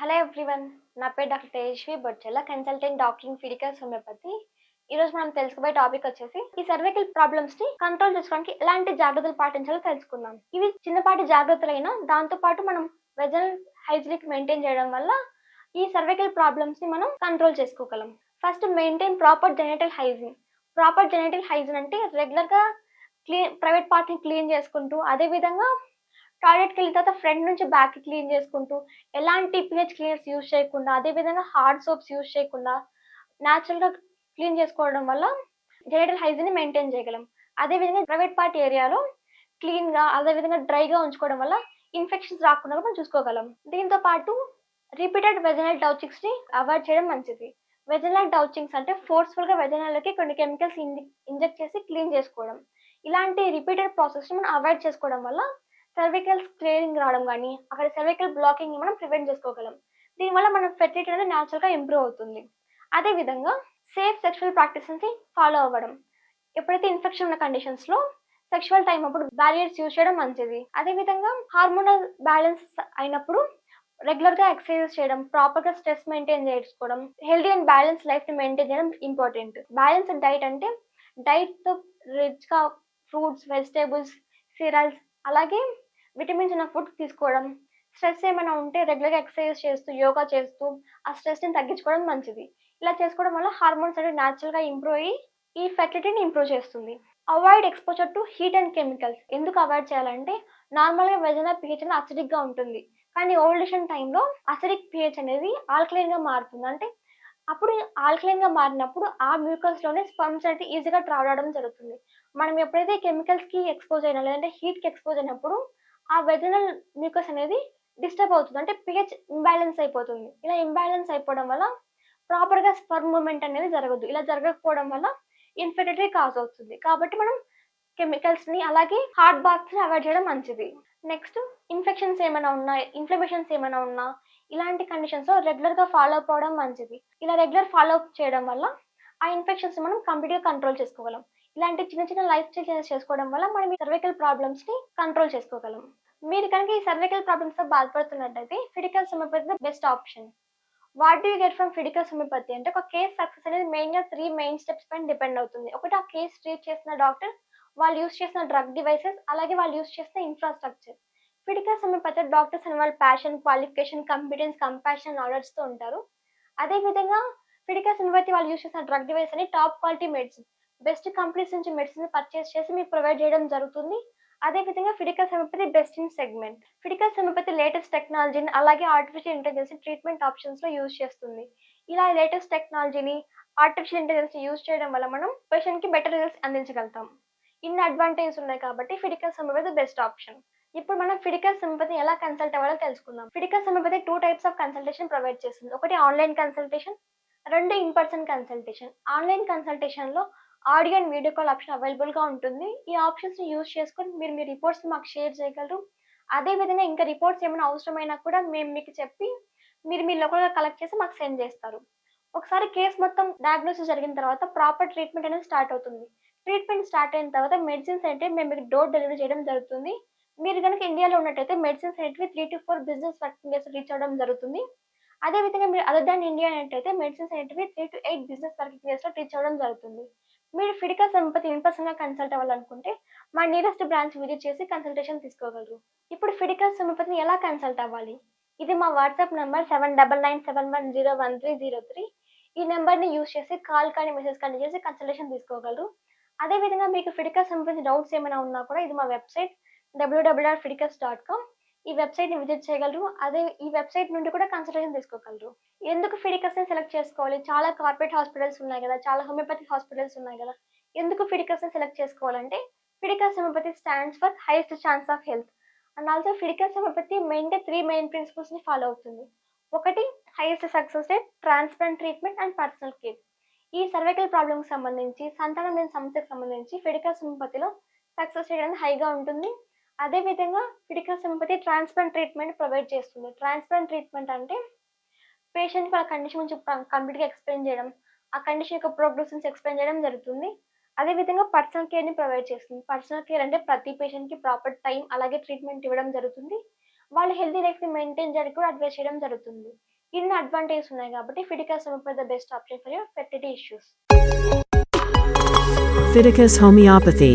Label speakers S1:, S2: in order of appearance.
S1: Hello everyone నా పేరు doctor Tejaswi Bochala consultant డాక్టరింగ్ ఫిడికల్స్ హోమియోపతి. ఈ రోజు మనం తెలుసుకోబోయే టాపిక్ వచ్చేసి ఈ సర్వైకల్ ప్రాబ్లమ్స్ని కంట్రోల్ చేసుకోవడానికి ఎలాంటి జాగ్రత్తలు పాటించాలో తెలుసుకుందాం. ఇవి చిన్నపాటి జాగ్రత్తలైనా దాంతో పాటు మనం వెజల్ హైజీనిక్ మెయింటైన్ చేయడం వల్ల ఈ సర్వైకల్ ప్రాబ్లమ్స్ని మనం కంట్రోల్ చేసుకోగలం. First maintain proper genital hygiene. Proper genital hygiene అంటే రెగ్యులర్గా క్లీన్ ప్రైవేట్ పార్ట్ని క్లీన్ చేసుకుంటూ అదే విధంగా టాయిలెట్కి వెళ్ళిన తర్వాత ఫ్రంట్ నుంచి బ్యాక్ క్లీన్ చేసుకుంటూ ఎలాంటి పిహెచ్ క్లీనర్స్ యూజ్ చేయకుండా అదే విధంగా హార్డ్ సోప్స్ యూజ్ చేయకుండా న్యాచురల్గా క్లీన్ చేసుకోవడం వల్ల జెనటల్ హైజీన్ మెయింటైన్ చేయగలం. అదే విధంగా ప్రైవేట్ పార్ట్ ఏరియాలో క్లీన్గా అదేవిధంగా అదే విధంగా డ్రైగా ఉంచుకోవడం వల్ల ఇన్ఫెక్షన్స్ రాకుండా మనం చూసుకోగలం. దీంతో పాటు రిపీటెడ్ వెజనల్ డౌచింగ్స్ని అవాయిడ్ చేయడం మంచిది. వెజనల్ డౌచింగ్స్ అంటే ఫోర్స్ఫుల్గా వెజనల్లోకి కొన్ని కెమికల్స్ ఇంజెక్ట్ చేసి క్లీన్ చేసుకోవడం. ఇలాంటి రిపీటెడ్ ప్రాసెస్ని మనం అవాయిడ్ చేసుకోవడం వల్ల సర్వికల్ క్లియరింగ్ రావడం కానీ అక్కడ సర్వికల్ బ్లాకింగ్ మనం ప్రివెంట్ చేసుకోగలం. దీనివల్ల మన ఫెర్టిలిటీ అనేది న్యాచురల్గా ఇంప్రూవ్ అవుతుంది. అదేవిధంగా సేఫ్ సెక్షువల్ ప్రాక్టీసెస్ని ఫాలో అవ్వడం. ఎప్పుడైతే ఇన్ఫెక్షన్ ఉన్న కండిషన్స్లో సెక్షువల్ టైం అప్పుడు బ్యారియర్స్ యూజ్ చేయడం మంచిది. అదే విధంగా హార్మోనల్ బ్యాలెన్స్ అయినప్పుడు రెగ్యులర్గా ఎక్సర్సైజ్ చేయడం ప్రాపర్గా స్ట్రెస్ మెయింటైన్ చేసుకోవడం హెల్దీ అండ్ బ్యాలెన్స్ లైఫ్ని మెయింటైన్ చేయడం ఇంపార్టెంట్ బ్యాలెన్స్ డైట్ అంటే డైట్ రిచ్గా ఫ్రూట్స్ వెజిటేబుల్స్ సిరల్స్ అలాగే విటమిన్స్ ఉన్న ఫుడ్ తీసుకోవడం స్ట్రెస్ ఏమైనా ఉంటే రెగ్యులర్గా ఎక్సర్సైజ్ చేస్తూ యోగా చేస్తూ ఆ స్ట్రెస్ని తగ్గించుకోవడం మంచిది. ఇలా చేసుకోవడం వల్ల హార్మోన్స్ అనేవి న్యాచురల్గా ఇంప్రూవ్ అయ్యి ఈ ఫెర్టిలిటీని ఇంప్రూవ్ చేస్తుంది. Avoid exposure to heat and chemicals. ఎందుకు అవాయిడ్ చేయాలంటే నార్మల్గా వెజన పిహెచ్ అనేది అసిడిక్గా ఉంటుంది. కానీ ఓల్డేషన్ టైంలో అసిడిక్ పిహెచ్ అనేది ఆల్కలైన్గా మారుతుంది. అంటే అప్పుడు ఆల్కలైన్గా మారినప్పుడు ఆ మ్యూకల్స్లోనే స్పమ్స్ అనేది ఈజీగా ట్రావెల్ అవడం జరుగుతుంది. మనం ఎప్పుడైతే కెమికల్స్కి ఎక్స్పోజ్ అయినా లేదంటే హీట్కి ఎక్స్పోజ్ అయినప్పుడు ఆ వెదనల్ మ్యూకస్ అనేది డిస్టర్బ్ అవుతుంది. అంటే పిహెచ్ ఇంబ్యాలెన్స్ అయిపోతుంది. ఇలా ఇంబ్యాలెన్స్ అయిపోవడం వల్ల ప్రాపర్గా స్పర్మ్ మూమెంట్ అనేది జరగదు. ఇలా జరగకపోవడం వల్ల ఇన్ఫెర్టిలిటీ కాజ్ అవుతుంది. కాబట్టి మనం కెమికల్స్ని అలాగే హార్ట్ బాత్స్ని అవాయిడ్ చేయడం మంచిది. నెక్స్ట్ ఇన్ఫెక్షన్స్ ఏమైనా ఉన్నా ఇన్ఫ్లమేషన్స్ ఏమైనా ఉన్నా ఇలాంటి కండిషన్స్లో రెగ్యులర్గా ఫాలో అప్ అవడం మంచిది. ఇలా రెగ్యులర్ ఫాలో అప్ చేయడం వల్ల ఆ ఇన్ఫెక్షన్స్ మనం కంప్లీట్గా కంట్రోల్ చేసుకోగలం. ఇలాంటి చిన్న చిన్న లైఫ్ స్టైల్ చేంజెస్ చేసుకోవడం వల్ల మనం ఈ సర్వైకల్ ప్రాబ్లమ్స్ని కంట్రోల్ చేసుకోగలం. మీరు కనుక ఈ సర్వైకల్ ప్రాబ్లమ్స్తో బాధపడుతున్నట్టయితే ఫిడికల్ homeopathy best option what do get from ఫిడికల్ homeopathy అంటే ఒక కేస్ సక్సెస్ అనేది మెయిన్గా త్రీ మెయిన్ స్టెప్స్ పైన డిపెండ్ అవుతుంది. ఒకటి ఆ కేస్ ట్రీట్ చేసిన డాక్టర్ వాళ్ళు యూస్ చేసిన డ్రగ్ డివైసెస్ అలాగే వాళ్ళు యూస్ చేసిన ఇన్ఫ్రాస్ట్రక్చర్ ఫిడికల్ హోమియోపతి డాక్టర్స్ అనే వాళ్ళ ప్యాషన్ క్వాలిఫికేషన్ కంపిటెన్స్ కంపాషన్ ఆర్డర్స్తో ఉంటారు. అదేవిధంగా ఫిడికల్ హోమియోపతి వాళ్ళు యూస్ చేసిన డ్రగ్ డివైస్ అని top quality medicine best companies నుంచి మెడిసిన్ పర్చేస్ చేసి మీకు ప్రొవైడ్ చేయడం జరుగుతుంది. అదే విధంగా ఫిడికల్ హెమోపతి బెస్ట్ ఇన్ సెగ్మెంట్. ఫిడికల్ హెమోపతి లేటెస్ట్ టెక్నాలజీని అలాగే ఆర్టిఫిషియల్ ఇంటెలిజెన్స్ ట్రీట్మెంట్ ఆప్షన్స్లో యూజ్ చేస్తుంది. ఇలా లేటెస్ట్ టెక్నాలజీని ఆర్టిఫిషియల్ ఇంటెలిజెన్స్ యూజ్ చేయడం వల్ల మనం పేషెంట్కి బెటర్ రిజల్ట్స్ అందించగలుగుతాం. ఇన్ని అడ్వాంటేజెస్ ఉన్నాయి కాబట్టి ఫిడికల్ హోమియోపతి బెస్ట్ ఆప్షన్ ఇప్పుడు మనం ఫిడికల్ హోమియోపతి ఎలా కన్సల్ట్ అవ్వాలో తెలుసుకుందాం. ఫిడికల్ homeopathy two types of consultation provide చేస్తుంది. ఒకటి ఆన్లైన్ కన్సల్టేషన్ రెండు in person consultation online కన్సల్టేషన్లో audio and video call option అవైలబుల్గా ఉంటుంది. ఈ ఆప్షన్స్ని యూజ్ చేసుకొని మీరు మీ రిపోర్ట్స్ మాకు షేర్ చేయగలరు. అదే విధంగా ఇంకా రిపోర్ట్స్ ఏమైనా అవసరమైనా కూడా మేము మీకు చెప్పి మీరు మీ లోకల్గా కలెక్ట్ చేసి మాకు సెండ్ చేస్తారు. ఒకసారి కేసు మొత్తం డయాగ్నోసిస్ జరిగిన తర్వాత ప్రాపర్ ట్రీట్మెంట్ అనేది స్టార్ట్ అవుతుంది. ట్రీట్మెంట్ స్టార్ట్ అయిన తర్వాత మెడిసిన్స్ అంటే మేము మీకు డోర్ డెలివరీ చేయడం జరుగుతుంది. మీరు కనుక ఇండియాలో ఉన్నట్టయితే మెడిసిన్స్ అనేటివి three to four business working days reach అవ్వడం జరుగుతుంది. అదే విధంగా మీరు అదర్ దాన్ ఇండియా అయితే మెడిసిన్స్ అనేటివి three to eight business working డేస్లో రీచ్ అవ్వడం జరుగుతుంది. మీరు ఫిడికల్ సంపతి ఇన్ కన్సల్ట్ అవ్వాలనుకుంటే మా నియరెస్ట్ బ్రాంచ్ విజిట్ చేసి కన్సల్టేషన్ తీసుకోగలరు. ఇప్పుడు ఫిడికల్ సంపతిని ఎలా కన్సల్ట్ అవ్వాలి? ఇది మా WhatsApp number seven double nine seven one zero one three zero three ఈ నెంబర్ని యూస్ చేసి కాల్ కానీ మెసేజ్ కానీ చేసి కన్సల్టేషన్ తీసుకోగలరు. అదే విధంగా మీకు ఫిడికల్ సంబంధించిన డౌట్స్ ఏమైనా ఉన్నా కూడా ఇది మా వెబ్సైట్ డబ్ల్యూడబ్ల్యూ ఫిడికల్స్ డాట్ కామ్ ఈ వెబ్సైట్ని విజిట్ చేయగలరు. అదే ఈ వెబ్సైట్ నుండి కూడా కన్సల్టేషన్ తీసుకోగలరు. ఎందుకు ఫిడికస్ని సెలెక్ట్ చేసుకోవాలి? చాలా కార్పొరేట్ హాస్పిటల్స్ ఉన్నాయి కదా చాలా హోమియోపతి హాస్పిటల్స్ ఉన్నాయి కదా. ఎందుకు ఫిడికస్ని సెలెక్ట్ చేసుకోవాలంటే Fidicus homeopathy stands for highest chance of health. And also Fidicus homeopathy main three main ప్రిన్సిపల్స్ని ఫాలో అవుతుంది. ఒకటి highest success rate transparent treatment and personal care. ఈ సర్వైకల్ ప్రాబ్లమ్కి సంబంధించి సంతానం లేని సమస్యకు సంబంధించి ఫిడికస్ హోమియోపతిలో సక్సెస్ రేట్ అనేది హైగా ఉంటుంది. అదే విధంగా ఫిడికల్ సింపతి ట్రాన్స్ప్లాంట్ ట్రీట్మెంట్ ప్రొవైడ్ చేస్తుంది. ట్రాన్స్ప్లాంట్ ట్రీట్మెంట్ అంటే పేషెంట్ వాళ్ళ కండిషన్ గురించి కంప్లీట్గా ఎక్స్ప్లెయిన్ చేయడం ఆ కండిషన్ యొక్క ప్రోగ్రెస్ నుంచి ఎక్స్ప్లెయిన్ చేయడం జరుగుతుంది. అదే విధంగా పర్సనల్ కేర్ని ప్రొవైడ్ చేస్తుంది. పర్సనల్ కేర్ అంటే ప్రతి పేషెంట్కి ప్రాపర్ టైం అలాగే ట్రీట్మెంట్ ఇవ్వడం జరుగుతుంది. వాళ్ళ హెల్తీ లైఫ్ని మెయింటైన్ చేయడానికి కూడా అడ్వైస్ చేయడం జరుగుతుంది. ఇన్ని అడ్వాంటేజెస్ ఉన్నాయి కాబట్టి Fidicus homeopathy the best option for your fertility issues
S2: Fidicus homeopathy